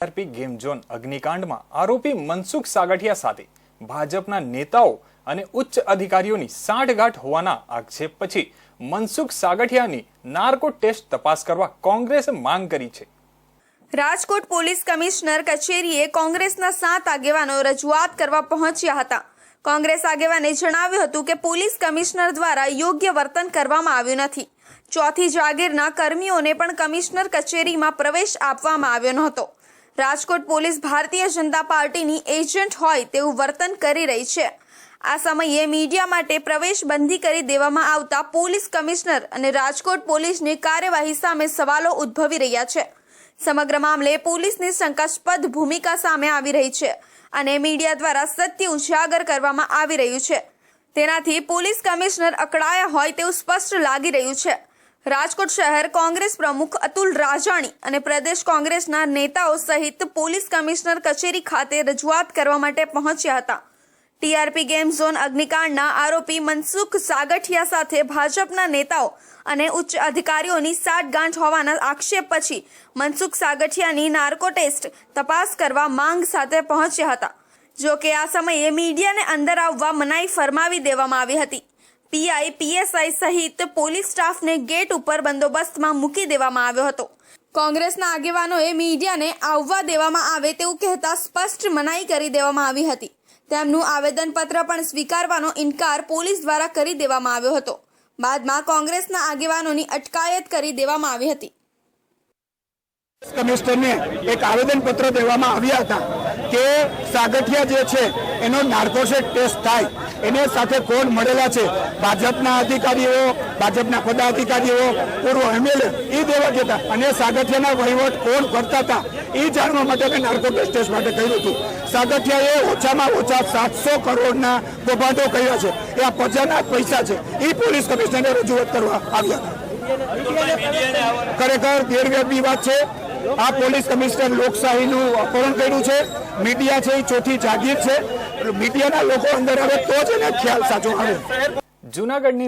RP game zone અગ્નિકાંડમાં આરોપી મનસુખ સાગઠિયા સાથે ભાજપના નેતાઓ અને ઉચ્ચ અધિકારીઓની સાંઠગાંઠ હોવાના આક્ષેપ પછી મનસુખ સાગઠિયાની નાર્કો ટેસ્ટ તપાસ કરવા કોંગ્રેસે માંગ કરી છે. રાજકોટ પોલીસ કમિશનર કચેરીએ કોંગ્રેસના સાત આગેવાનો રજૂઆત કરવા પહોંચ્યા હતા. કોંગ્રેસ આગેવાને જણાવ્યું હતું કે પોલીસ કમિશનર દ્વારા યોગ્ય વર્તન કરવામાં આવ્યું નથી. ચોથી જાગીરના કર્મીઓને પણ કમિશનર કચેરીમાં પ્રવેશ આપવામાં આવ્યો નહોતો. રાજકોટ પોલીસ ભારતીય જનતા પાર્ટીની એજન્ટ હોય તેવું વર્તન કરી રહી છે. આ સમયે મીડિયા માટે પ્રવેશ બંધી કરી દેવામાં આવતા પોલીસ કમિશનર અને રાજકોટ પોલીસની કાર્યવાહી સામે સવાલો ઉદ્ભવી રહ્યા છે. સમગ્ર મામલે પોલીસની શંકાસ્પદ ભૂમિકા સામે આવી રહી છે અને મીડિયા દ્વારા સત્ય ઉજાગર કરવામાં આવી રહ્યું છે. તેનાથી પોલીસ કમિશનર અકળાયા હોય તેવું સ્પષ્ટ લાગી રહ્યું છે. રાજકોટ શહેર કોંગ્રેસ પ્રમુખ અતુલ રાજાણી અને પ્રદેશ કોંગ્રેસના નેતાઓ સહિત પોલીસ કમિશનર કચેરી ખાતે રજૂઆત કરવા માટે પહોંચ્યા હતા. ટીઆરપી ગેમ ઝોન અગ્નિકાંડના આરોપી મનસુખ સાગઠિયા સાથે ભાજપના નેતાઓ અને ઉચ્ચ અધિકારીઓની સાઠગાંઠ હોવાના આક્ષેપ પછી મનસુખ સાગઠિયાની નાર્કો ટેસ્ટ તપાસ કરવા માંગ સાથે પહોંચ્યા હતા. જો કે આ સમયે મીડિયાને અંદર આવવા મનાઈ ફરમાવી દેવામાં આવી હતી. પીઆઈ, પીએસઆઈ સહિત પોલીસ સ્ટાફને ગેટ ઉપર બંદોબસ્તમાં મૂકી દેવામાં આવ્યો હતો. કોંગ્રેસના આગેવાનોએ મીડિયાને આવવા દેવામાં આવે તેવું કહેતા સ્પષ્ટ મનાઈ કરી દેવામાં આવી હતી. તેમનું આવેદનપત્ર પણ સ્વીકારવાનો ઇનકાર પોલીસ દ્વારા કરી દેવામાં આવ્યો હતો. બાદમાં કોંગ્રેસના આગેવાનોની અટકાયત કરી દેવામાં આવી હતી. કમિશનરને એક આવેદન પત્ર દેવામાં આવ્યા હતા કે સાગઠિયા જે છે, એનો નાર્કોસેટ ટેસ્ટ થાય. એને સાથે કોણ મળેલા છે ભાજપના અધિકારીઓ ભાજપના પદાધિકારીઓ પૂર્વ એમએલએ એ દેવા જતા અને સાગઠિયાના વહીવટ કોણ કરતા હતા એ જાણવા માટે મેં નાર્કો ટેસ્ટ માટે કહ્યું હતું સાગઠિયાએ ઓછામાં ઓછા સાતસો કરોડના કૌભાંડો કર્યા છે એ આ પ્રજાના પૈસા છે એ પોલીસ કમિશનરને રજૂઆત કરવા આવ્યા ખરેખર ગેરવ્યાજબી વાત છે આ પોલીસ કમિશનર લોકશાહીનું અપહરણ કર્યું છે. મીડિયા છે, એ ચોથી જાગીર છે. મીડિયાના લોકો અંદર આવે તો જ એને ખ્યાલ સાચો આવે. જૂનાગઢની